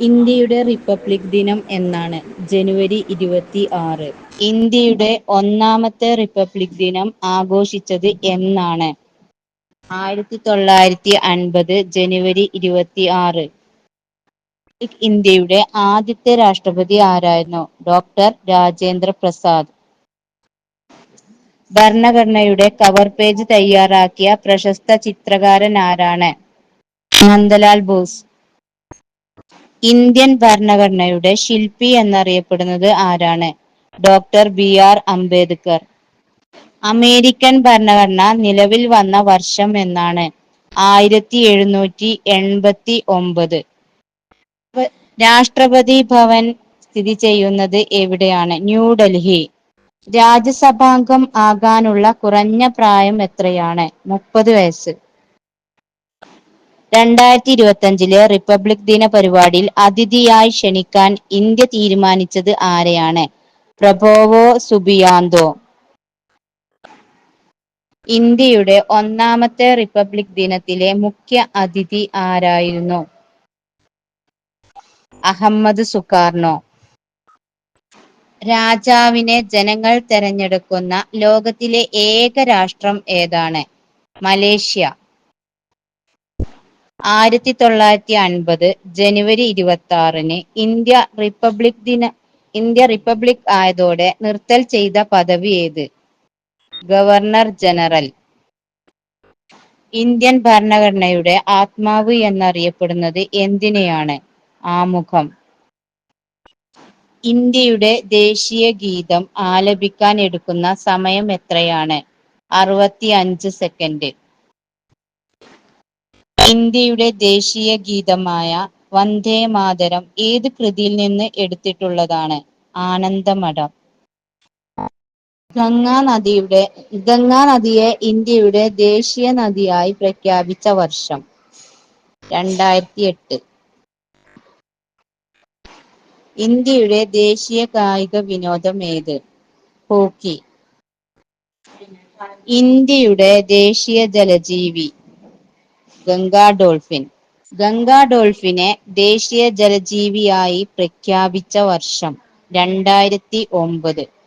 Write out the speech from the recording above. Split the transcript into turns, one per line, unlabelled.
ഇന്ത്യയുടെ റിപ്പബ്ലിക് ദിനം എന്നാണ് ജനുവരി ഇരുപത്തി ആറ്. ഇന്ത്യയുടെ ഒന്നാമത്തെ റിപ്പബ്ലിക് ദിനം ആഘോഷിച്ചത് എന്നാണ്. ആയിരത്തി തൊള്ളായിരത്തി അൻപത് ജനുവരി ഇരുപത്തി ആറ്. ഇന്ത്യയുടെ ആദ്യത്തെ രാഷ്ട്രപതി ആരായിരുന്നു? ഡോക്ടർ രാജേന്ദ്ര പ്രസാദ്. ഭരണഘടനയുടെ കവർ പേജ് തയ്യാറാക്കിയ പ്രശസ്ത ചിത്രകാരൻ ആരാണ്? നന്ദലാൽ ബോസ്. ഇന്ത്യൻ ഭരണഘടനയുടെ ശില്പി എന്നറിയപ്പെടുന്നത് ആരാണ്? Doctor B R Ambedkar. American ഭരണഘടന നിലവിൽ വന്ന വർഷം എന്നാണ്. ആയിരത്തി എഴുന്നൂറ്റി എൺപത്തി ഒമ്പത് രാഷ്ട്രപതി ഭവൻ സ്ഥിതി ചെയ്യുന്നത് എവിടെയാണ്? ന്യൂഡൽഹി രാജ്യസഭാംഗം ആകാനുള്ള കുറഞ്ഞ പ്രായം എത്രയാണ്? മുപ്പത് വയസ്സ്. രണ്ടായിരത്തി ഇരുപത്തി അഞ്ചിലെ റിപ്പബ്ലിക് ദിന പരിപാടിയിൽ അതിഥിയായി ക്ഷണിക്കാൻ ഇന്ത്യ തീരുമാനിച്ചത് ആരെയാണ്? Prabowo Subianto. ഇന്ത്യയുടെ ഒന്നാമത്തെ റിപ്പബ്ലിക് ദിനത്തിലെ മുഖ്യ അതിഥി ആരായിരുന്നു? അഹമ്മദ് സുകാർണോ രാജാവിനെ ജനങ്ങൾ തെരഞ്ഞെടുക്കുന്ന ലോകത്തിലെ ഏക രാഷ്ട്രം ഏതാണ്? മലേഷ്യ. ആയിരത്തി തൊള്ളായിരത്തി അൻപത് ജനുവരി ഇരുപത്തി ആറിന് ഇന്ത്യ റിപ്പബ്ലിക് ദിന ഇന്ത്യ റിപ്പബ്ലിക് ആയതോടെ നിർത്തൽ ചെയ്ത പദവി ഏത്? Governor general. ഇന്ത്യൻ ഭരണഘടനയുടെ ആത്മാവ് എന്നറിയപ്പെടുന്നത് എന്തിനെയാണ്? ആമുഖം. ഇന്ത്യയുടെ ദേശീയ ഗീതം ആലപിക്കാൻ എടുക്കുന്ന സമയം എത്രയാണ്? അറുപത്തി അഞ്ച് സെക്കൻഡ്. ഇന്ത്യയുടെ ദേശീയ ഗീതമായ വന്ദേ മാതരം ഏത് കൃതിയിൽ നിന്ന് എടുത്തിട്ടുള്ളതാണ്? ആനന്ദമഠം. ഗംഗാ നദിയുടെ ഗംഗാ നദിയെ ഇന്ത്യയുടെ ദേശീയ നദിയായി പ്രഖ്യാപിച്ച വർഷം രണ്ടായിരത്തി എട്ട് ഇന്ത്യയുടെ ദേശീയ കായിക വിനോദം ഏത്? ഹോക്കി. ഇന്ത്യയുടെ ദേശീയ ജലജീവി. ഗംഗാ ഡോൾഫിൻ. ഗംഗാ ഡോൾഫിനെ ദേശീയ ജലജീവിയായി പ്രഖ്യാപിച്ച വർഷം രണ്ടായിരത്തി ഒമ്പത്.